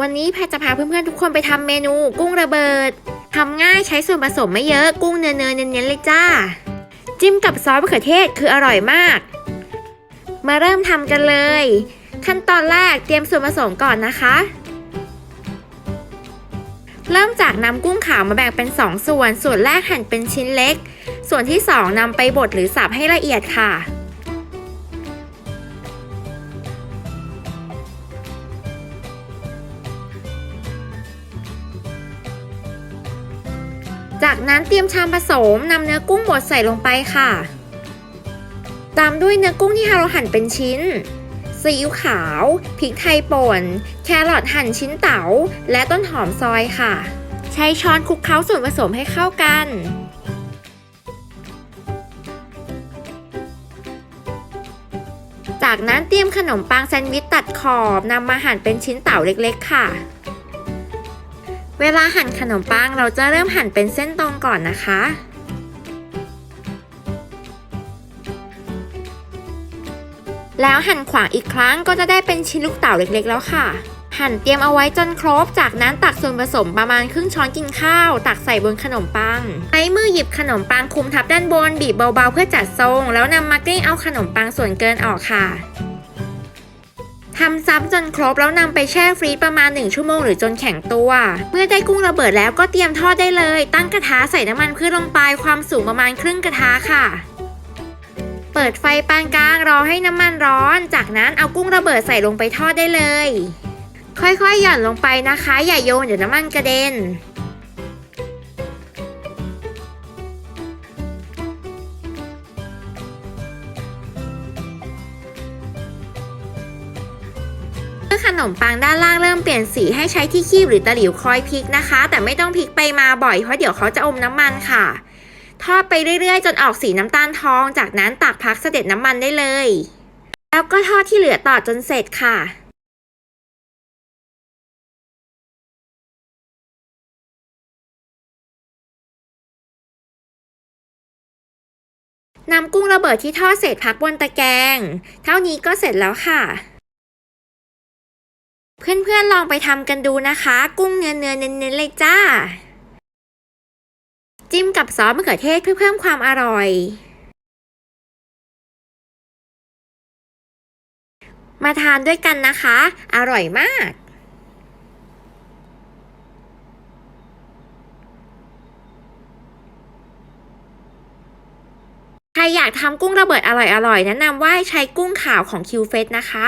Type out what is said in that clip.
วันนี้แพทจะพาเพื่อนๆทุกคนไปทำเมนู กุ้งระเบิดทำง่ายใช้ส่วนผสมไม่เยอะกุ้งเนื้อๆเน้นๆเลยจ้า จิ้มกับซอสมะเขือเทศคืออร่อยมาก มาเริ่มทำกันเลย ขั้นตอนแรกเตรียมส่วนผสมก่อนนะคะ เริ่มจากนำกุ้งขาวมาแบ่งเป็น 2 ส่วน ส่วนแรกหั่นเป็นชิ้นเล็ก ส่วนที่ 2นำไปบดหรือสับให้ละเอียดค่ะ จากนั้นเตรียมชามผสมนำเนื้อกุ้งบดใส่ลงไปค่ะ ตามด้วยเนื้อกุ้งที่เราหั่นเป็นชิ้น ซีอิ๊วขาว พริกไทยป่น แครอทหั่นชิ้นเต๋า และต้นหอมซอยค่ะ ใช้ช้อนคลุกเคล้าส่วนผสมให้เข้ากันจากนั้นเตรียมขนมปังแซนด์วิชตัดขอบนำมาหั่นเป็นชิ้นเต๋าเล็กๆค่ะ เวลาหั่นขนมปังเราจะเริ่มหั่นเป็นเส้นตรงก่อนนะคะ แล้วหั่นขวางอีกครั้งก็จะได้เป็นชิ้นลูกเต๋าเล็กๆ แล้วค่ะ หั่นเตรียมเอาไว้จนครบ จากนั้นตักส่วนผสมประมาณครึ่งช้อนกินข้าว ตักใส่บนขนมปัง ใช้มือหยิบขนมปังคลุมทับด้านบนบีบเบาๆเพื่อจัดทรง แล้วนำมากลิ้งเอาขนมปังส่วนเกินออกค่ะ ทำซ้ำจนครบแล้วนำไปแช่ฟรีซประมาณ 1 ชั่วโมงหรือจนแข็งตัว เมื่อได้กุ้งระเบิดแล้วก็เตรียมทอดได้เลย ตั้งกระทะใส่น้ำมันพืชลงไปความสูงประมาณครึ่งกระทะค่ะ เปิดไฟปานกลางรอให้น้ำมันร้อน จากนั้นเอากุ้งระเบิดใส่ลงไปทอดได้เลย ค่อยๆหย่อนลงไปนะคะ อย่าโยนเดี๋ยวน้ำมันกระเด็น ขนมปังด้านล่างเริ่มเปลี่ยนสีให้ใช้ที่คีบหรือตะหลิวคอยพลิกนะคะ แต่ไม่ต้องพลิกไปมาบ่อยเพราะเดี๋ยวเขาจะอมน้ำมันค่ะ ทอดไปเรื่อยๆ จนออกสีน้ำตาลทอง จากนั้นตักพักเสด็จน้ำมันได้เลย แล้วก็ทอดที่เหลือต่อจนเสร็จค่ะนำกุ้งระเบิดที่ทอดเสร็จพักบนตะแกรง เท่านี้ก็เสร็จแล้วค่ะ เพื่อนๆลองไปทำกันดูนะคะ กุ้งเนื้อเนื้อๆเน้นๆเลยจ้า จิ้มกับซอสมะเขือเทศเพื่อเพิ่มความอร่อย มาทานด้วยกันนะคะ อร่อยมากใครอยากทำกุ้งระเบิดอร่อยๆแนะนำว่าใช้กุ้งขาวของคิวเฟสนะคะ